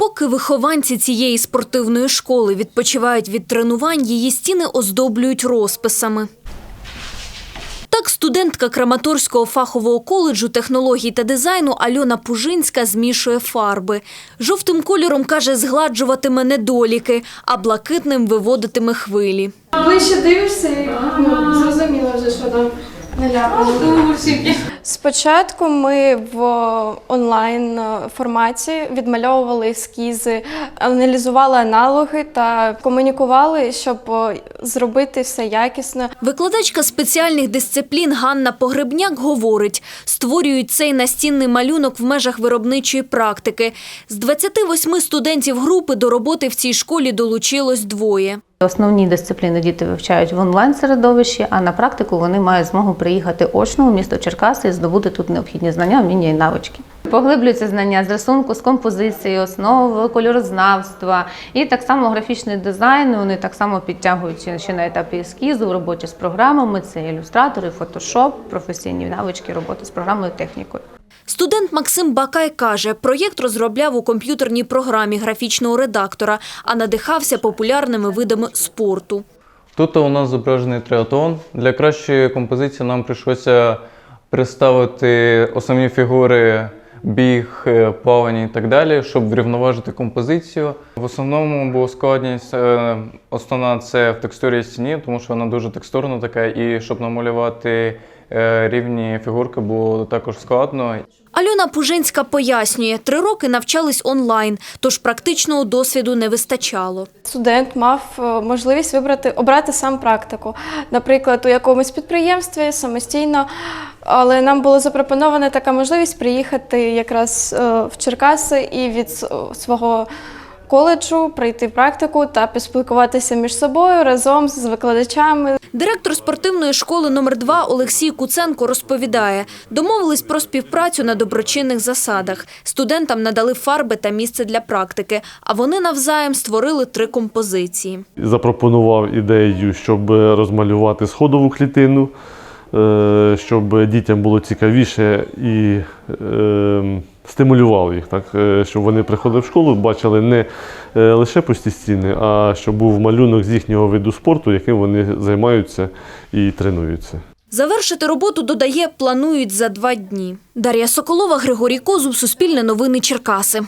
Поки вихованці цієї спортивної школи відпочивають від тренувань, її стіни оздоблюють розписами. Так, студентка Краматорського фахового коледжу технологій та дизайну Альона Пужинська змішує фарби. Жовтим кольором, каже, згладжуватиме недоліки, а блакитним виводитиме хвилі. Ближче дивишся і ну, зрозуміло вже, що там наляпано. Спочатку ми в онлайн форматі відмальовували ескізи, аналізували аналоги та комунікували, щоб зробити все якісно. Викладачка спеціальних дисциплін Ганна Погребняк говорить, створюють цей настінний малюнок в межах виробничої практики. З 28 студентів групи до роботи в цій школі долучилось двоє. Основні дисципліни діти вивчають в онлайн середовищі, а на практику вони мають змогу приїхати очно у місто Черкаси і здобути тут необхідні знання, вміння і навички. Поглиблюються знання з рисунку, з композиції, основ кольорознавства і так само графічний дизайн. Вони так само підтягують ще- ще на етапі ескізу в роботі з програмами. Це ілюстратори, фотошоп, професійні навички роботи з програмою технікою. Студент Максим Бакай каже, проєкт розробляв у комп'ютерній програмі графічного редактора, а надихався популярними видами спорту. Тут у нас зображений триатлон. Для кращої композиції нам прийшлося представити основні фігури біг, е, плавання і так далі, щоб врівноважити композицію. В основному була складність е, основна це в текстурі стіні, тому що вона дуже текстурна така, і щоб намалювати е, рівні фігурки було також складно. Альона Пужинська пояснює, три роки навчались онлайн, тож практичного досвіду не вистачало. Студент мав можливість вибрати обрати сам практику, наприклад, у якомусь підприємстві самостійно. Але нам було запропонована така можливість приїхати якраз е, в Черкаси і від свого коледжу пройти практику та поспілкуватися між собою разом з викладачами. Директор спортивної школи номер 2 Олексій Куценко розповідає, домовились про співпрацю на доброчинних засадах. Студентам надали фарби та місце для практики, а вони навзаєм створили три композиції. запропонував ідею, щоб розмалювати сходову клітину, щоб дітям було цікавіше і е, стимулював їх, так? е, щоб вони приходили в школу, бачили не е, лише пусті стіни, а щоб був малюнок з їхнього виду спорту, яким вони займаються і тренуються. Завершити роботу, додає, планують за два дні. Дар'я Соколова, Григорій Козуб, Суспільне новини Черкаси.